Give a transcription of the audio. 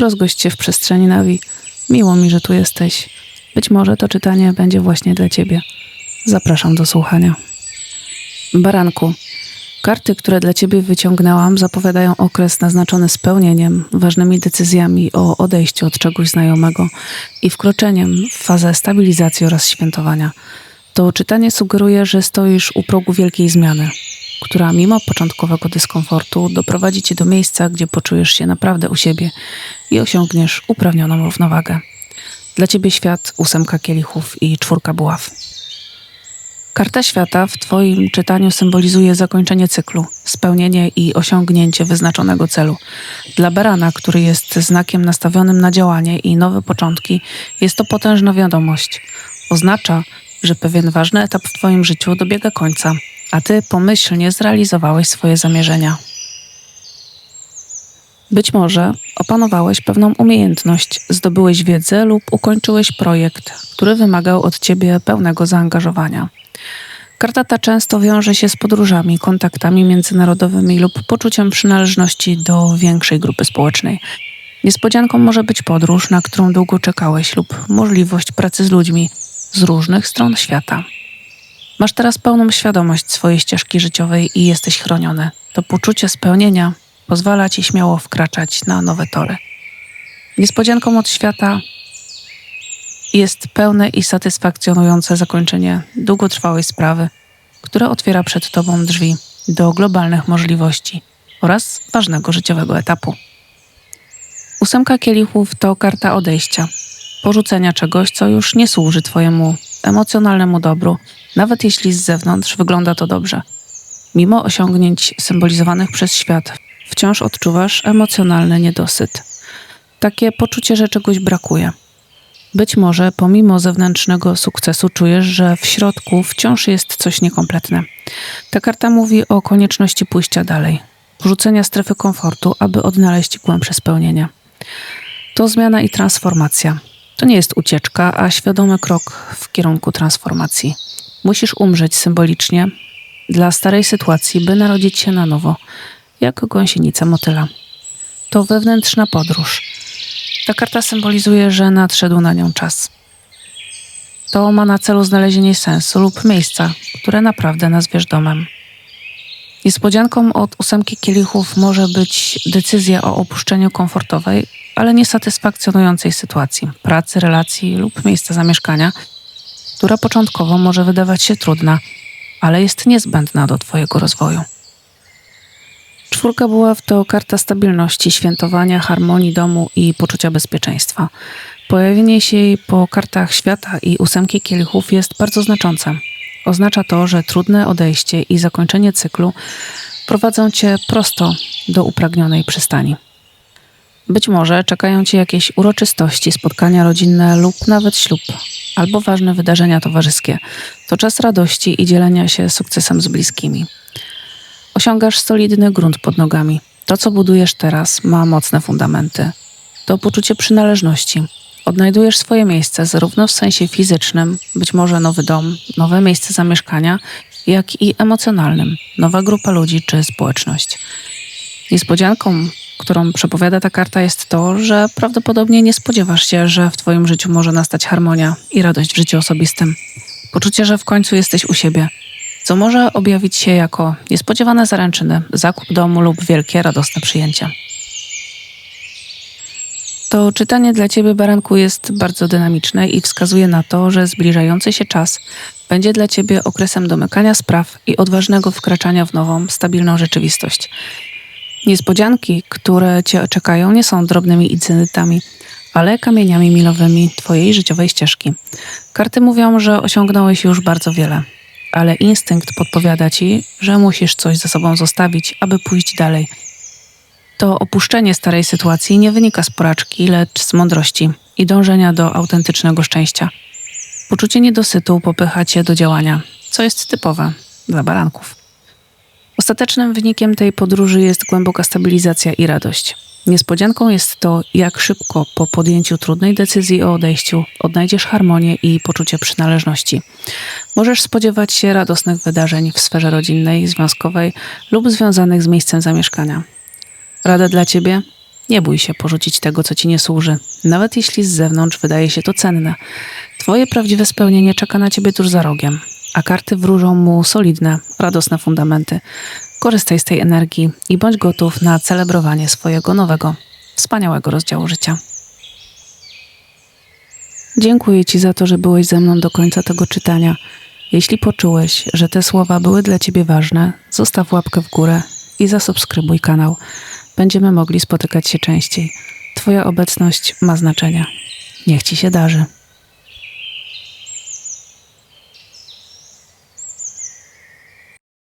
Rozgość się w przestrzeni Nawi. Miło mi, że tu jesteś. Być może to czytanie będzie właśnie dla ciebie. Zapraszam do słuchania. Baranku. Karty, które dla ciebie wyciągnęłam, zapowiadają okres naznaczony spełnieniem, ważnymi decyzjami o odejściu od czegoś znajomego i wkroczeniem w fazę stabilizacji oraz świętowania. To czytanie sugeruje, że stoisz u progu wielkiej zmiany, która mimo początkowego dyskomfortu doprowadzi cię do miejsca, gdzie poczujesz się naprawdę u siebie i osiągniesz uprawnioną równowagę. Dla ciebie świat ósemka kielichów i czwórka buław. Karta świata w Twoim czytaniu symbolizuje zakończenie cyklu, spełnienie i osiągnięcie wyznaczonego celu. Dla barana, który jest znakiem nastawionym na działanie i nowe początki, jest to potężna wiadomość. Oznacza, że pewien ważny etap w Twoim życiu dobiega końca, a Ty pomyślnie zrealizowałeś swoje zamierzenia. Być może opanowałeś pewną umiejętność, zdobyłeś wiedzę lub ukończyłeś projekt, który wymagał od ciebie pełnego zaangażowania. Karta ta często wiąże się z podróżami, kontaktami międzynarodowymi lub poczuciem przynależności do większej grupy społecznej. Niespodzianką może być podróż, na którą długo czekałeś, lub możliwość pracy z ludźmi z różnych stron świata. Masz teraz pełną świadomość swojej ścieżki życiowej i jesteś chroniony. To poczucie spełnienia pozwala ci śmiało wkraczać na nowe tory. Niespodzianką od świata jest pełne i satysfakcjonujące zakończenie długotrwałej sprawy, które otwiera przed Tobą drzwi do globalnych możliwości oraz ważnego życiowego etapu. Ósemka kielichów to karta odejścia, porzucenia czegoś, co już nie służy Twojemu emocjonalnemu dobru, nawet jeśli z zewnątrz wygląda to dobrze. Mimo osiągnięć symbolizowanych przez świat, wciąż odczuwasz emocjonalny niedosyt. Takie poczucie, że czegoś brakuje. Być może pomimo zewnętrznego sukcesu czujesz, że w środku wciąż jest coś niekompletne. Ta karta mówi o konieczności pójścia dalej, porzucenia strefy komfortu, aby odnaleźć głębsze spełnienie. To zmiana i transformacja. To nie jest ucieczka, a świadomy krok w kierunku transformacji. Musisz umrzeć symbolicznie dla starej sytuacji, by narodzić się na nowo, jak gąsienica motyla. To wewnętrzna podróż ta karta symbolizuje, że nadszedł na nią czas. To ma na celu znalezienie sensu lub miejsca, które naprawdę nazwiesz domem. Niespodzianką od ósemki kielichów może być decyzja o opuszczeniu komfortowej, ale niesatysfakcjonującej sytuacji, pracy, relacji lub miejsca zamieszkania, która początkowo może wydawać się trudna, ale jest niezbędna do Twojego rozwoju. Czwórka buław to karta stabilności, świętowania, harmonii domu i poczucia bezpieczeństwa. Pojawienie się jej po kartach świata i ósemki kielichów jest bardzo znaczące. Oznacza to, że trudne odejście i zakończenie cyklu prowadzą cię prosto do upragnionej przystani. Być może czekają cię jakieś uroczystości, spotkania rodzinne lub nawet ślub, albo ważne wydarzenia towarzyskie. To czas radości i dzielenia się sukcesem z bliskimi. Osiągasz solidny grunt pod nogami. To, co budujesz teraz, ma mocne fundamenty. To poczucie przynależności. Odnajdujesz swoje miejsce zarówno w sensie fizycznym, być może nowy dom, nowe miejsce zamieszkania, jak i emocjonalnym, nowa grupa ludzi czy społeczność. Niespodzianką, którą przepowiada ta karta, jest to, że prawdopodobnie nie spodziewasz się, że w Twoim życiu może nastać harmonia i radość w życiu osobistym. Poczucie, że w końcu jesteś u siebie, co może objawić się jako niespodziewane zaręczyny, zakup domu lub wielkie, radosne przyjęcie. To czytanie dla Ciebie, Baranku, jest bardzo dynamiczne i wskazuje na to, że zbliżający się czas będzie dla Ciebie okresem domykania spraw i odważnego wkraczania w nową, stabilną rzeczywistość. Niespodzianki, które Cię czekają, nie są drobnymi incydentami, ale kamieniami milowymi Twojej życiowej ścieżki. Karty mówią, że osiągnąłeś już bardzo wiele, ale instynkt podpowiada ci, że musisz coś ze sobą zostawić, aby pójść dalej. To opuszczenie starej sytuacji nie wynika z porażki, lecz z mądrości i dążenia do autentycznego szczęścia. Poczucie niedosytu popycha cię do działania, co jest typowe dla baranków. Ostatecznym wynikiem tej podróży jest głęboka stabilizacja i radość. Niespodzianką jest to, jak szybko po podjęciu trudnej decyzji o odejściu odnajdziesz harmonię i poczucie przynależności. Możesz spodziewać się radosnych wydarzeń w sferze rodzinnej, związkowej lub związanych z miejscem zamieszkania. Rada dla Ciebie? Nie bój się porzucić tego, co ci nie służy, nawet jeśli z zewnątrz wydaje się to cenne. Twoje prawdziwe spełnienie czeka na ciebie tuż za rogiem, a karty wróżą mu solidne, radosne fundamenty. Korzystaj z tej energii i bądź gotów na celebrowanie swojego nowego, wspaniałego rozdziału życia. Dziękuję Ci za to, że byłeś ze mną do końca tego czytania. Jeśli poczułeś, że te słowa były dla Ciebie ważne, zostaw łapkę w górę i zasubskrybuj kanał. Będziemy mogli spotykać się częściej. Twoja obecność ma znaczenie. Niech Ci się darzy.